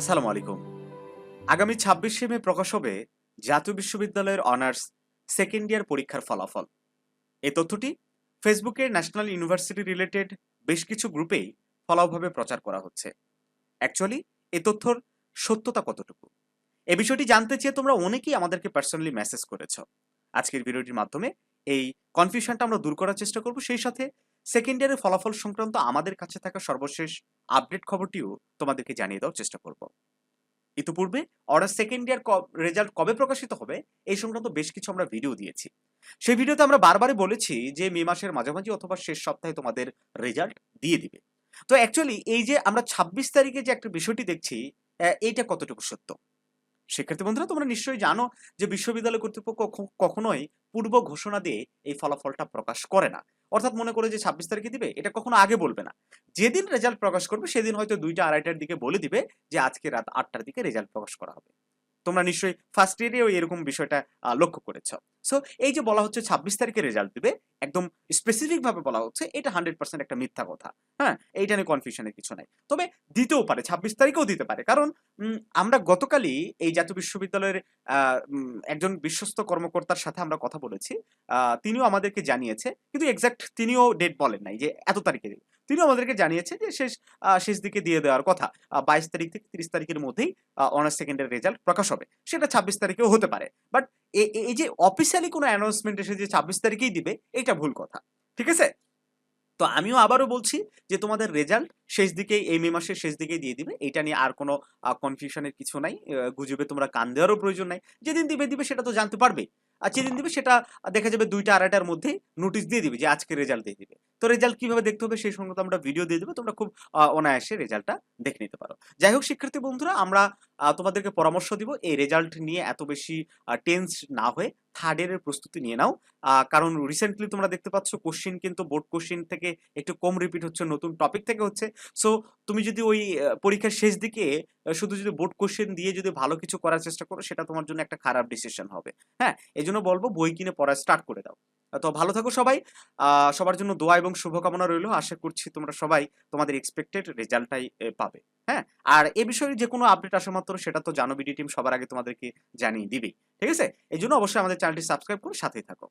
আসসালামু আলাইকুম। আগামী ছাব্বিশে মে প্রকাশ হবে জাতীয় বিশ্ববিদ্যালয়ের অনার্স সেকেন্ড ইয়ার পরীক্ষার ফলাফল। এই তথ্যটি ফেসবুকে ন্যাশনাল ইউনিভার্সিটি রিলেটেড বেশ কিছু গ্রুপেই ফলাওভাবে প্রচার করা হচ্ছে। অ্যাকচুয়ালি এ তথ্যর সত্যতা কতটুকু? এ বিষয়টি জানতে চেয়ে তোমরা অনেকেই আমাদেরকে পার্সোনালি মেসেজ করেছ। আজকের ভিডিওটির মাধ্যমে এই কনফিউশনটা আমরা দূর করার চেষ্টা করব, সেই সাথে সেকেন্ড ইয়ারের ফলাফল সংক্রান্ত আমাদের কাছে থাকা সর্বশেষ আপডেট খবরটিও তোমাদেরকে জানিয়ে দেওয়ার চেষ্টা করব। ইতিপূর্বে অর্ডার সেকেন্ড ইয়ার রেজাল্ট কবে প্রকাশিত হবে, এই সংক্রান্ত বেশ কিছু আমরা ভিডিও দিয়েছি। সেই ভিডিওতে আমরা বারবারই বলেছি যে মে মাসের মাঝামাঝি অথবা শেষ সপ্তাহে তোমাদের রেজাল্ট দিয়ে দিবে। তো অ্যাকচুয়ালি এই যে আমরা ছাব্বিশ তারিখে যে একটা বিষয়টি দেখছি এইটা কতটুকু সত্য? শিক্ষার্থী বন্ধুরা তোমরা নিশ্চয়ই জানো যে বিশ্ববিদ্যালয় কর্তৃপক্ষ কখনোই পূর্ব ঘোষণা দিয়ে এই ফলাফলটা প্রকাশ করে না। অর্থাৎ মনে করে যে ছাব্বিশ তারিখে দিবে, এটা কখনো আগে বলবে না। যেদিন রেজাল্ট প্রকাশ করবে, সেদিন হয়তো দুইটা আড়াইটার দিকে বলে দিবে যে আজকে রাত আটটার দিকে রেজাল্ট প্রকাশ করা হবে। তোমরা নিশ্চয়ই ফার্স্ট ইয়ারেও এরকম বিষয়টা লক্ষ্য করেছ। সো এই যে বলা হচ্ছে ছাব্বিশ তারিখে রেজাল্ট দিবে, একদম স্পেসিফিক ভাবে বলা হচ্ছে, এটা হান্ড্রেড পার্সেন্ট একটা মিথ্যা কথা। হ্যাঁ এইটা নিয়ে কনফিউশনের কিছু নাই। তবে দিতেও পারে, ছাব্বিশ তারিখেও দিতে পারে। কারণ আমরা গতকালই এই জাতীয় বিশ্ববিদ্যালয়ের একজন বিশ্বস্ত কর্মকর্তার সাথে আমরা কথা বলেছি। তিনিও আমাদেরকে জানিয়েছে, কিন্তু এক্সাক্ট তিনিও ডেট বলেন নাই যে এত তারিখে দেবে। তিনিও আমাদেরকে জানিয়েছে যে শেষ শেষ দিকে দিয়ে দেওয়ার কথা। বাইশ তারিখ থেকে তিরিশ তারিখের মধ্যেই অনার্স সেকেন্ডের রেজাল্ট প্রকাশ হবে। সেটা ছাব্বিশ তারিখেও হতে পারে। বাট এই যে অফিসিয়ালি কোনো অ্যানাউন্সমেন্ট এসে যে ছাব্বিশ তারিখেই দিবে এটা ভুল কথা। ঠিক আছে? তো আমিও আবারও বলছি যে তোমাদের রেজাল্ট শেষ দিকেই, এই মে মাসের শেষ দিকেই দিয়ে দিবে। এটা নিয়ে আর কোনো কনফিউশনের কিছু নাই। গুজবে তোমরা কান দেওয়ারও প্রয়োজন নাই। যেদিন দিবে দিবে, সেটা তো জানতে পারবে। আর যেদিন দিবে, সেটা দেখা যাবে দুইটা, আড়াইটার মধ্যে নোটিশ দিয়ে দিবে যে আজকে রেজাল্ট দিয়ে দিবে। তো রেজাল্ট কীভাবে দেখতে হবে সেই সঙ্গে আমরা ভিডিও দিয়ে দেবো। তোমরা খুব অনায়াসে রেজাল্টটা দেখে নিতে পারো। যাই হোক, শিক্ষার্থী বন্ধুরা, আমরা তোমাদেরকে পরামর্শ দিব এই রেজাল্ট নিয়ে এত বেশি টেন্স না হয়ে থার্ড ইয়ারের প্রস্তুতি নিয়ে নাও। কারণ রিসেন্টলি তোমরা দেখতে পাচ্ছ কোশ্চিন কিন্তু বোর্ড কোশ্চিন থেকে একটু কম রিপিট হচ্ছে, নতুন টপিক থেকে হচ্ছে। সো তুমি যদি ওই পরীক্ষার শেষ দিকে শুধু যদি বোর্ড কোশ্চেন দিয়ে যদি ভালো কিছু করার চেষ্টা করো, সেটা তোমার জন্য একটা খারাপ ডিসিশন হবে। হ্যাঁ এই জন্য বলব বই কিনে পড়া স্টার্ট করে দাও। তো ভালো থাকো সবাই। সবার জন্য দোয়া এবং শুভকামনা রইল। আশা করছি তোমরা সবাই তোমাদের এক্সপেক্টেড রেজাল্টটাই পাবে। হ্যাঁ? আর এ বিষয়ে যে কোনো আপডেট আসা মাত্র সেটা তো জানো বিডি টিম সবার আগে তোমাদেরকে জানিয়ে দিবেই। ঠিক আছে? এই জন্য অবশ্যই আমাদের চ্যানেলটি সাবস্ক্রাইব করে সাথেই থাকো।